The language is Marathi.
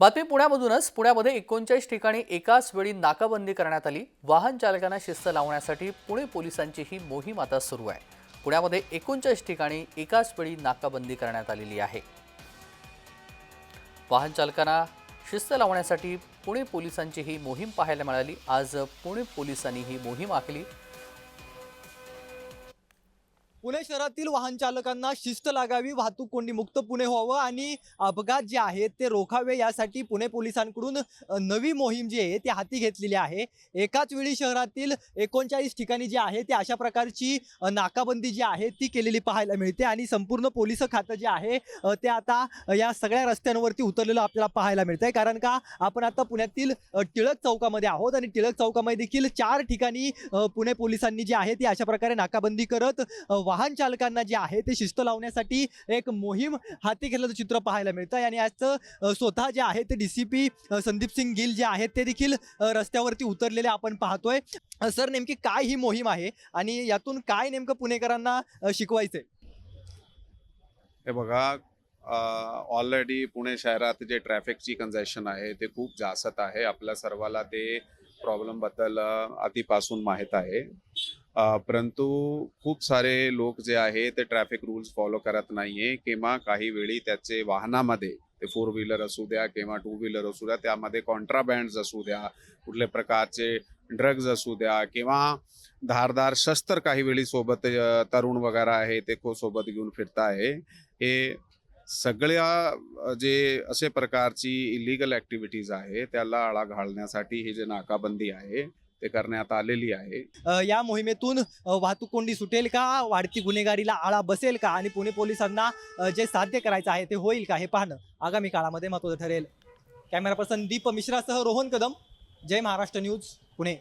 बातमी पुण्यामधूनच. पुण्यामध्ये एकोणचाळीस ठिकाणी एकाच वेळी नाकाबंदी करण्यात आली. वाहन चालकांना शिस्त लावण्यासाठी पुणे पोलिसांची ही मोहीम आता सुरू आहे. पुण्यामध्ये एकोणचाळीस ठिकाणी एकाच वेळी नाकाबंदी करण्यात आलेली आहे. वाहन चालकांना शिस्त लावण्यासाठी पुणे पोलिसांची ही मोहीम पाहायला मिळाली. आज पुणे पोलिसांनी ही मोहीम आखली. पुणे शहरातील वाहन चालकांना शिस्त लागावी वाहतूक कोंडी मुक्त पुणे व्हावं आणि अपघात जे आहेत ते रोखावे यासाठी पुणे पोलिसांकडून नवी मोहीम जी आहे ती हाती घेतलेली आहे. एकाच वेळी शहरातील एकोणचाळीस ठिकाणी जी आहे ते अशा प्रकारची नाकाबंदी जी आहे ती केलेली पाहायला मिळते आणि संपूर्ण पोलीस खातं जे आहे ते आता या सगळ्या रस्त्यांवरती उतरलेलं आपल्याला पाहायला मिळतंय. कारण का आपण आता पुण्यातील टिळक चौकामध्ये आहोत आणि टिळक चौकामध्ये देखील चार ठिकाणी पुणे पोलिसांनी जी आहे ती अशा प्रकारे नाकाबंदी करत वाहन चालकांना जे आहे ते शिस्त लावण्यासाठी एक मोहीम हाती घेतल्याचं चित्र पाहायला मिळतं आणि याचं स्वतः जे आहे ते D C P Sandeep Singh Gill जे आहेत ते देखील रस्त्यावरती उतरलेले आपण पाहतोय. सर नेमकी काय ही मोहीम आहे आणि यातून काय नेमकं पुणेकरांना शिकवायचंय? हे बघा ऑलरेडी पुणे शहरात जे ट्रॅफिकची कंजेशन आहे ते खूप जास्त आहे. आपल्या सर्वाला ते प्रॉब्लेमबद्दल आधीपासून माहीत आहे. परंतु खूप सारे लोक जे आहे ते ट्रॅफिक रूल्स फॉलो करत नाहीये. किंवा काही वेळी त्याचे वाहनामध्ये ते फोर व्हीलर असू द्या किंवा टू व्हीलर असू द्या त्यामध्ये कॉन्ट्राबँड्स असू द्या कुठल्या प्रकारचे ड्रग्ज असू द्या किंवा धारदार शस्त्र काही वेळी सोबत तरुण वगैरे आहे ते को सोबत घेऊन फिरताय. हे सगळ्या जे असे प्रकारची इलिगल ऍक्टिव्हिटीज आहे त्याला आळा घालण्यासाठी ही जे नाकाबंदी आहे ते करण्यात आलेली आहे. या मोहिमेतून वाहतूक कोंडी सुटेल का? वाढती गुन्हेगारीला आळा बसेल का? आणि पुणे पोलिसांना जे साध्य करायचं आहे ते होईल का? हे पाहणं आगामी काळामध्ये महत्त्वाचं ठरेल. कॅमेरा पर्सन दीप मिश्रासह रोहन कदम जय महाराष्ट्र न्यूज पुणे.